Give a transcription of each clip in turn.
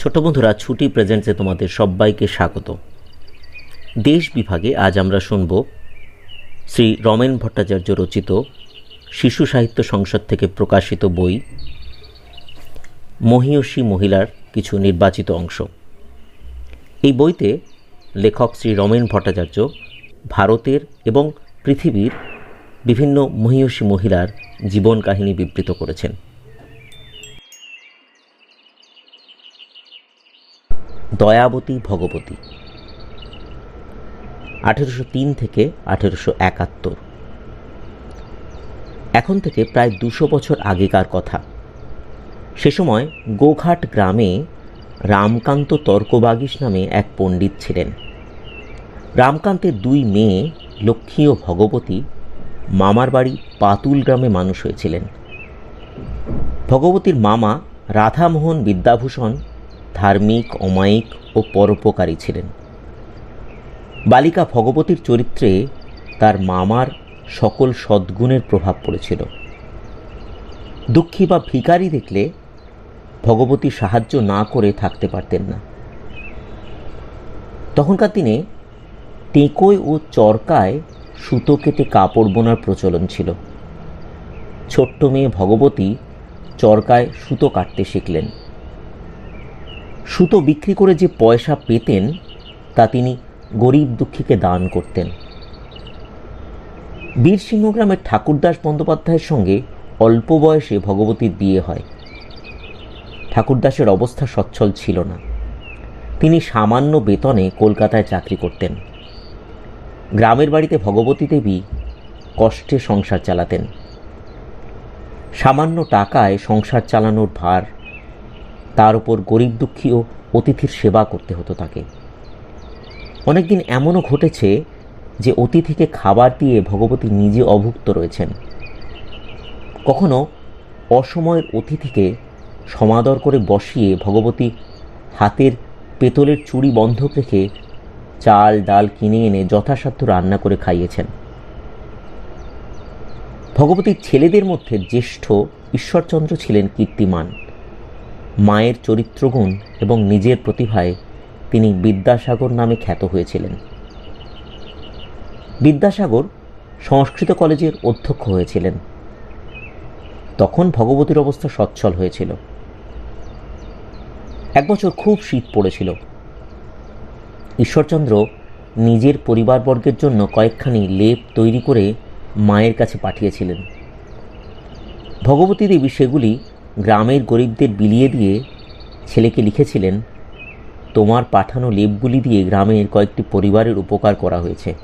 ছোট বন্ধুরা, ছুটি প্রেজেন্টসে তোমাদের সবাইকে স্বাগত। দেশ বিভাগে আজ আমরা শুনব শ্রী রমেন ভট্টাচার্য রচিত শিশু সাহিত্য সংসদ থেকে প্রকাশিত বই, মহিয়সী মহিলার কিছু নির্বাচিত অংশ। এই বইতে লেখক শ্রী রমেন ভট্টাচার্য ভারতের এবং পৃথিবীর বিভিন্ন মহিয়সী মহিলার জীবন কাহিনী বিবৃত করেছেন। দয়াবতী ভগবতী। আঠেরোশো তিন থেকে আঠেরোশো একাত্তর। এখন থেকে প্রায় দুশো বছর আগেকার কথা। সে সময় গোঘাট গ্রামে রামকান্ত তর্কবাগীশ নামে এক পণ্ডিত ছিলেন। রামকান্তের দুই মেয়ে লক্ষ্মী ও ভগবতী মামার বাড়ি পাতুল গ্রামে মানুষ হয়েছিলেন। ভগবতীর মামা রাধামোহন বিদ্যাভূষণ ধার্মিক, অমায়িক ও পরোপকারী ছিলেন। বালিকা ভগবতীর চরিত্রে তার মামার সকল সদ্গুণের প্রভাব পড়েছিল। দুঃখী বা ভিখারি দেখলে ভগবতী সাহায্য না করে থাকতে পারতেন না। তখনকার দিনে টেকোয় ও চরকায় সুতো কেটে কাপড় বোনার প্রচলন ছিল। ছোট্ট মেয়ে ভগবতী চরকায় সুতো কাটতে শিখলেন। সুতো বিক্রি করে যে পয়সা পেতেন, তা তিনি গরিব দুঃখীকে দান করতেন। বীরসিংহ গ্রামের ঠাকুরদাস বন্দ্যোপাধ্যায়ের সঙ্গে অল্প বয়সে ভগবতীর বিয়ে হয়। ঠাকুরদাসের অবস্থা সচ্ছল ছিল না। তিনি সামান্য বেতনে কলকাতায় চাকরি করতেন। গ্রামের বাড়িতে ভগবতী দেবী কষ্টে সংসার চালাতেন। সামান্য টাকায় সংসার চালানোর ভার তার উপর গরিব দুঃখী ও অতিথির সেবা করতে হতো তাকে। অনেকদিন এমনও ঘটেছে যে অতিথিকে খাবার দিয়ে ভগবতী নিজে অভুক্ত রয়েছেন। কখনো অসময়ের অতিথিকে সমাদর করে বসিয়ে ভগবতী হাতের পেতলের চুড়ি বন্ধক রেখে চাল, ডাল কিনে এনে যথাসাধ্য রান্না করে খাইয়েছেন। ভগবতীর ছেলেদের মধ্যে জ্যেষ্ঠ ঈশ্বরচন্দ্র ছিলেন কীর্তিমান। মায়ের চরিত্রগুণ এবং নিজের প্রতিভায় তিনি বিদ্যাসাগর নামে খ্যাত হয়েছিলেন। বিদ্যাসাগর সংস্কৃত কলেজের অধ্যক্ষ হয়েছিলেন। তখন ভগবতীর অবস্থা সচ্ছল হয়েছিল। এক বছর খুব শীত পড়েছিল। ঈশ্বরচন্দ্র নিজের পরিবারবর্গের জন্য কয়েকখানি লেপ তৈরি করে মায়ের কাছে পাঠিয়েছিলেন। ভগবতী দেবী সেগুলি গ্রামের গরিবদের বিলিয়ে দিয়ে ছেলেকে লিখেছিলেন, তোমার পাঠানো লেপগুলি দিয়ে গ্রামের কয়েকটি পরিবারের উপকার করা হয়েছে।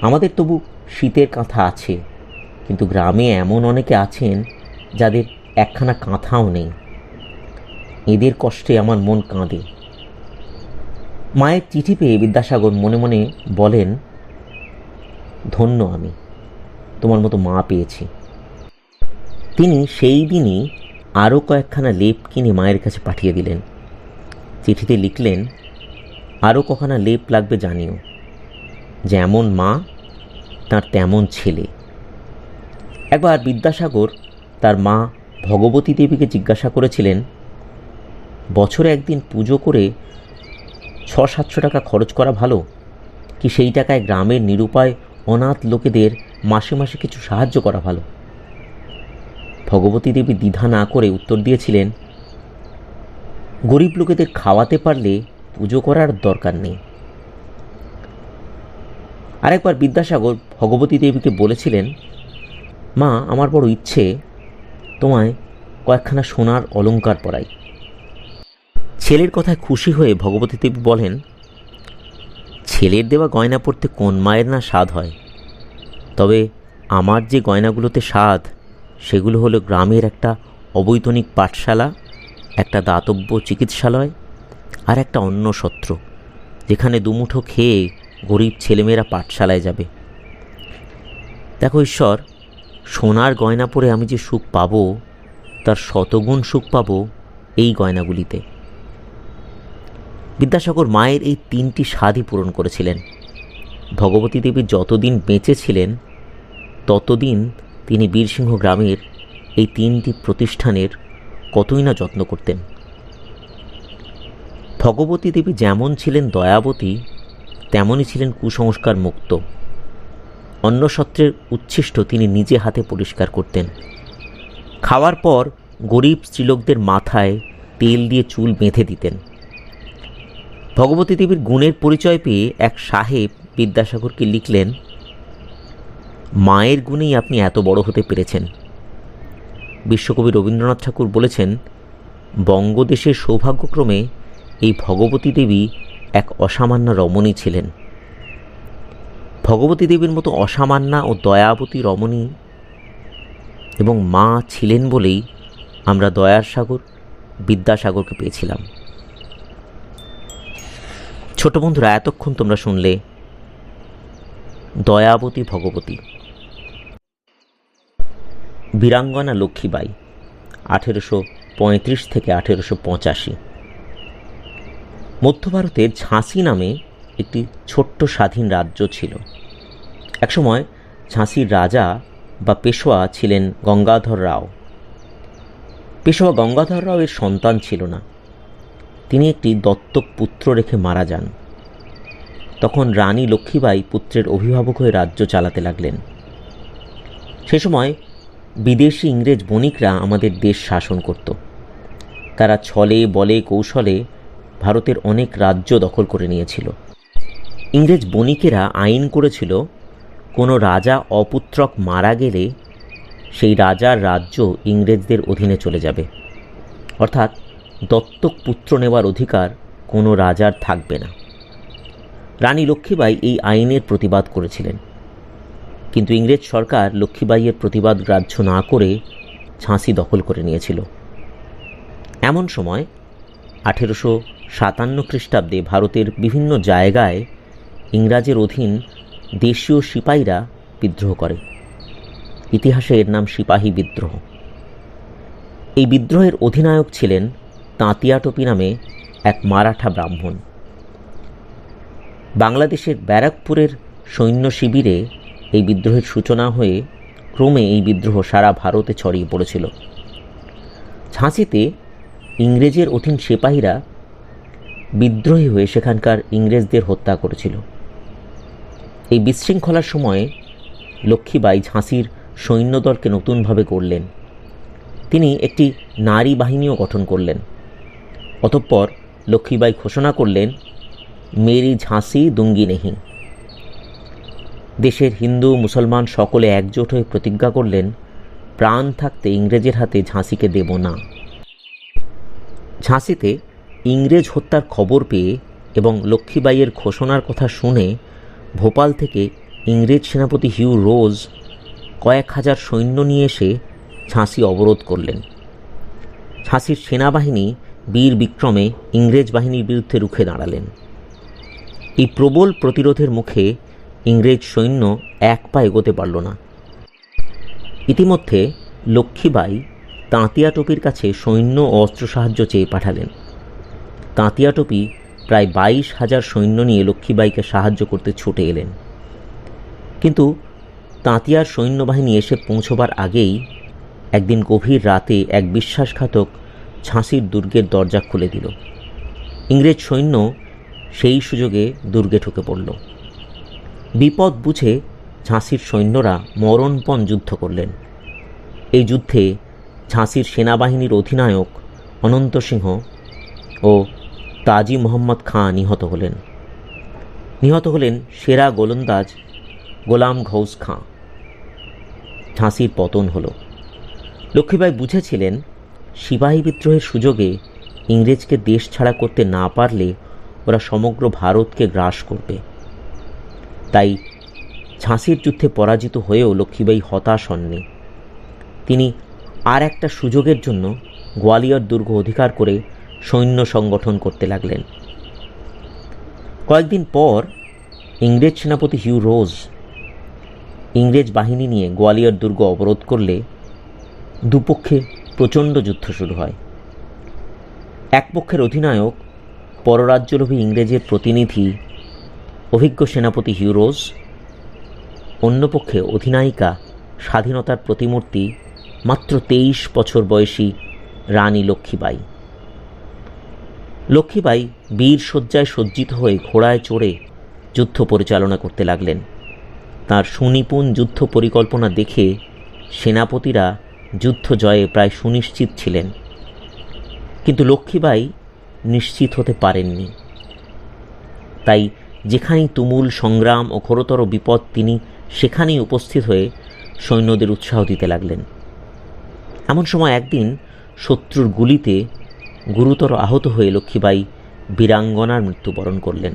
আমাদের তবু শীতের কাঁথা আছে, কিন্তু গ্রামে এমন অনেকে আছেন যাদের একখানা কাঁথাও নেই। এদের কষ্টে আমার মন কাঁদে। মায়ের চিঠি পেয়ে বিদ্যাসাগর মনে মনে বলেন, ধন্য আমি, তোমার মতো মা পেয়েছি। তিনি সেই দিনই আরও কয়েকখানা লেপ কিনে মায়ের কাছে পাঠিয়ে দিলেন। চিঠিতে লিখলেন আরও কখানা লেপ লাগবে জানিও। যেমন মা, তার তেমন ছেলে। একবার বিদ্যাসাগর তার মা ভগবতী দেবীকে জিজ্ঞাসা করেছিলেন, বছরে একদিন পুজো করে ছ সাতশো টাকা খরচ করা ভালো? কি সেই টাকায় গ্রামের নিরুপায় অনাথ লোকেদের মাসে মাসে কিছু সাহায্য করা ভালো? ভগবতী দেবী দ্বিধা না করে উত্তর দিয়েছিলেন, গরিব লোকেদের খাওয়াতে পারলে পুজো করার দরকার নেই। আরেকবার বিদ্যাসাগর ভগবতী দেবীকে বলেছিলেন, মা, আমার বড় ইচ্ছে তোমায় কয়েকখানা সোনার অলঙ্কার পরাই। ছেলের কথায় খুশি হয়ে ভগবতী দেবী বলেন, ছেলের দেওয়া গয়না পরতে কোন মায়ের না স্বাদ হয়। তবে আমার যে গয়নাগুলোতে স্বাদ সেগুলো হলো গ্রামের একটা অবৈতনিক পাঠশালা, একটা দাতব্য চিকিৎসালয় আর একটা অন্য সত্র যেখানে দুমুঠো খেয়ে গরিব ছেলেমেয়েরা পাঠশালায় যাবে। দেখো ঈশ্বর, সোনার গয়না পরে আমি যে সুখ পাবো, তার শতগুণ সুখ পাব এই গয়নাগুলিতে। বিদ্যাসাগর মায়ের এই তিনটি স্বাদই পূরণ করেছিলেন। ভগবতী দেবী যতদিন বেঁচে ছিলেন, ততদিন তিনি বীরসিংহ গ্রামের এই তিনটি প্রতিষ্ঠানের কতই না যত্ন করতেন। ভগবতী দেবী যেমন ছিলেন দয়াবতী, তেমনই ছিলেন কুসংস্কার মুক্ত। অন্য সত্রের উচ্ছিষ্ট তিনি নিজে হাতে পরিষ্কার করতেন। খাওয়ার পর গরিব স্ত্রীলোকদের মাথায় তেল দিয়ে চুল বেঁধে দিতেন। ভগবতী দেবীর গুণের পরিচয় পেয়ে এক সাহেব বিদ্যাসাগরকে লিখলেন মায়ের গুণেই আপনি এত বড় হতে পেরেছেন। বিশ্বকবি রবীন্দ্রনাথ ঠাকুর বলেছেন, বঙ্গদেশের সৌভাগ্যক্রমে এই ভগবতী দেবী এক অসামান্য রমণী ছিলেন। ভগবতী দেবীর মতো অসামান্যা ও দয়াবতী রমণী এবং মা ছিলেন বলেই আমরা দয়ার সাগর, বিদ্যাসাগরকে পেয়েছিলাম। ছোট বন্ধুরা, এতক্ষণ তোমরা শুনলে দয়াবতী ভগবতী। বীরাঙ্গনা লক্ষ্মীবাই, আঠেরোশো পঁয়ত্রিশ থেকে আঠেরোশো পঁচাশি। মধ্য ভারতের ঝাঁসি নামে একটি ছোট্ট স্বাধীন রাজ্য ছিল। একসময় ঝাঁসির রাজা বা পেশোয়া ছিলেন গঙ্গাধর রাও। পেশোয়া গঙ্গাধর রাও এর সন্তান ছিল না। তিনি একটি দত্তক পুত্র রেখে মারা যান। তখন রানী লক্ষ্মীবাই পুত্রের অভিভাবক হয়ে রাজ্য চালাতে লাগলেন। সে সময় বিদেশি ইংরেজ বণিকরা আমাদের দেশ শাসন করত। তারা ছলে, বলে, কৌশলে ভারতের অনেক রাজ্য দখল করে নিয়েছিল। ইংরেজ বণিকেরা আইন করেছিল, কোনো রাজা অপুত্রক মারা গেলে সেই রাজার রাজ্য ইংরেজদের অধীনে চলে যাবে। অর্থাৎ দত্তক পুত্র নেওয়ার অধিকার কোনো রাজার থাকবে না। রানী লক্ষ্মীবাই এই আইনের প্রতিবাদ করেছিলেন। কিন্তু ইংরেজ সরকার লক্ষ্মীবাইয়ের প্রতিবাদ গ্রাহ্য না করে ঝাঁসি দখল করে নিয়েছিল। এমন সময় আঠেরোশো সাতান্ন খ্রিস্টাব্দে ভারতের বিভিন্ন জায়গায় ইংরাজের অধীন দেশীয় সিপাহীরা বিদ্রোহ করে। ইতিহাসে এর নাম সিপাহী বিদ্রোহ। এই বিদ্রোহের অধিনায়ক ছিলেন তাঁতিয়াটপি নামে এক মারাঠা ব্রাহ্মণ। বাংলাদেশের ব্যারাকপুরের সৈন্য শিবিরে এই বিদ্রোহের সূচনা হয়ে ক্রমে এই বিদ্রোহ সারা ভারতে ছড়িয়ে পড়েছিল। ঝাঁসিতে ইংরেজের অধীন সিপাহীরা বিদ্রোহী হয়ে সেখানকার ইংরেজদের হত্যা করেছিল। এই বিশৃঙ্খলার সময়ে লক্ষ্মীবাই ঝাঁসির সৈন্যদলকে নতুনভাবে করলেন তিনি একটি নারী বাহিনীও গঠন করলেন। অতঃপর লক্ষ্মীবাই ঘোষণা করলেন, মেরি ঝাঁসি, দুঙ্গি নেহি। দেশের হিন্দু, মুসলমান সকলে একজোট হয়ে প্রতিজ্ঞা করলেন, প্রাণ থাকতে ইংরেজের হাতে ঝাঁসিকে দেব না। ঝাঁসিতে ইংরেজ হত্যার খবর পেয়ে এবং লক্ষ্মীবাইয়ের ঘোষণার কথা শুনে ভোপাল থেকে ইংরেজ সেনাপতি হিউ রোজ কয়েক হাজার সৈন্য নিয়ে এসে ঝাঁসি অবরোধ করলেন। ঝাঁসির সেনাবাহিনী বীর বিক্রমে ইংরেজ বাহিনীর বিরুদ্ধে রুখে দাঁড়ালেন। এই প্রবল প্রতিরোধের মুখে ইংরেজ সৈন্য এক পা এগোতে পারল না। ইতিমধ্যে লক্ষ্মীবাই তাঁতিয়া টপির কাছে সৈন্য অস্ত্র সাহায্য চেয়ে পাঠালেন। তাঁতিয়া টপি প্রায় বাইশ হাজার সৈন্য নিয়ে লক্ষ্মীবাইকে সাহায্য করতে ছুটে এলেন। কিন্তু তাঁতিয়ার সৈন্যবাহিনী এসে পৌঁছবার আগেই একদিন গভীর রাতে এক বিশ্বাসঘাতক ঝাঁসির দুর্গের দরজা খুলে দিল। ইংরেজ সৈন্য সেই সুযোগে দুর্গে ঢুকে পড়ল। বিপদ বুঝে ঝাঁসির সৈন্যরা মরণপণ যুদ্ধ করলেন। এই যুদ্ধে ঝাঁসির সেনাবাহিনীর অধিনায়ক অনন্ত সিংহ ও তাজি মোহাম্মদ খাঁ নিহত হলেন। নিহত হলেন সেরা গোলন্দাজ গোলাম ঘৌস খাঁ। ঝাঁসির পতন হল। লক্ষ্মীবাই বুঝেছিলেন, সিপাহী বিদ্রোহের সুযোগে ইংরেজকে দেশ ছাড়া করতে না পারলে ওরা সমগ্র ভারতকে গ্রাস করবে। তাই ঝাঁসির যুদ্ধে পরাজিত হয়েও লক্ষ্মীবাই হতাশ হননি। তিনি আর একটা সুযোগের জন্য গোয়ালিয়র দুর্গ অধিকার করে সৈন্য সংগঠন করতে লাগলেন। কয়েকদিন পর ইংরেজ সেনাপতি হিউ রোজ ইংরেজ বাহিনী নিয়ে গোয়ালিয়র দুর্গ অবরোধ করলে দুপক্ষে প্রচণ্ড যুদ্ধ শুরু হয়। এক পক্ষের অধিনায়ক পররাজ্যলোভী ইংরেজের প্রতিনিধি অভিজ্ঞ সেনাপতি হিউরোজ, অন্যপক্ষে অধিনায়িকা, স্বাধীনতার প্রতিমূর্তি, মাত্র তেইশ বছর বয়সী রানী লক্ষ্মীবাই। লক্ষ্মীবাই বীর শয্যায় সজ্জিত হয়ে ঘোড়ায় চড়ে যুদ্ধ পরিচালনা করতে লাগলেন। তার সুনিপুণ যুদ্ধ পরিকল্পনা দেখে সেনাপতিরা যুদ্ধ জয়ে প্রায় সুনিশ্চিত ছিলেন। কিন্তু লক্ষ্মীবাই নিশ্চিত হতে পারেননি। তাই যেখানেই তুমুল সংগ্রাম ও ঘোরতর বিপদ তিনি সেখানেই উপস্থিত হয়ে সৈন্যদের উৎসাহ দিতে লাগলেন। এমন সময় একদিন শত্রুর গুলিতে গুরুতর আহত হয়ে লক্ষ্মীবাই বীরাঙ্গনার মৃত্যুবরণ করলেন।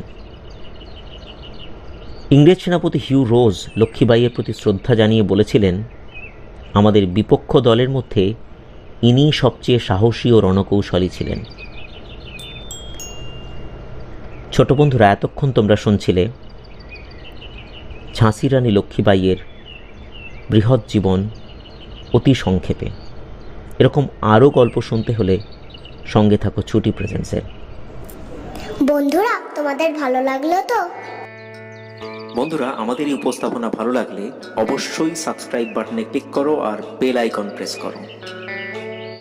ইংরেজ সেনাপতি হিউ রোজ লক্ষ্মীবাইয়ের প্রতি শ্রদ্ধা জানিয়ে বলেছিলেন, আমাদের বিপক্ষ দলের মধ্যে ইনি সবচেয়ে সাহসী ও রণকৌশলী ছিলেন। ছোট বন্ধুরা এতক্ষণ তোমরা শুনছিলে ঝাঁসি রানী লক্ষ্মীবাইয়ের বৃহৎ জীবন অতি সংক্ষেপে। এরকম আরও গল্প শুনতে হলে সঙ্গে থাকো ছুটি প্রেজেন্সের বন্ধুরা তোমাদের ভালো লাগল তো? বন্ধুরা আমাদের এই উপস্থাপনা ভালো লাগলে অবশ্যই সাবস্ক্রাইব বাটনে ক্লিক করো আর বেল আইকন প্রেস করো।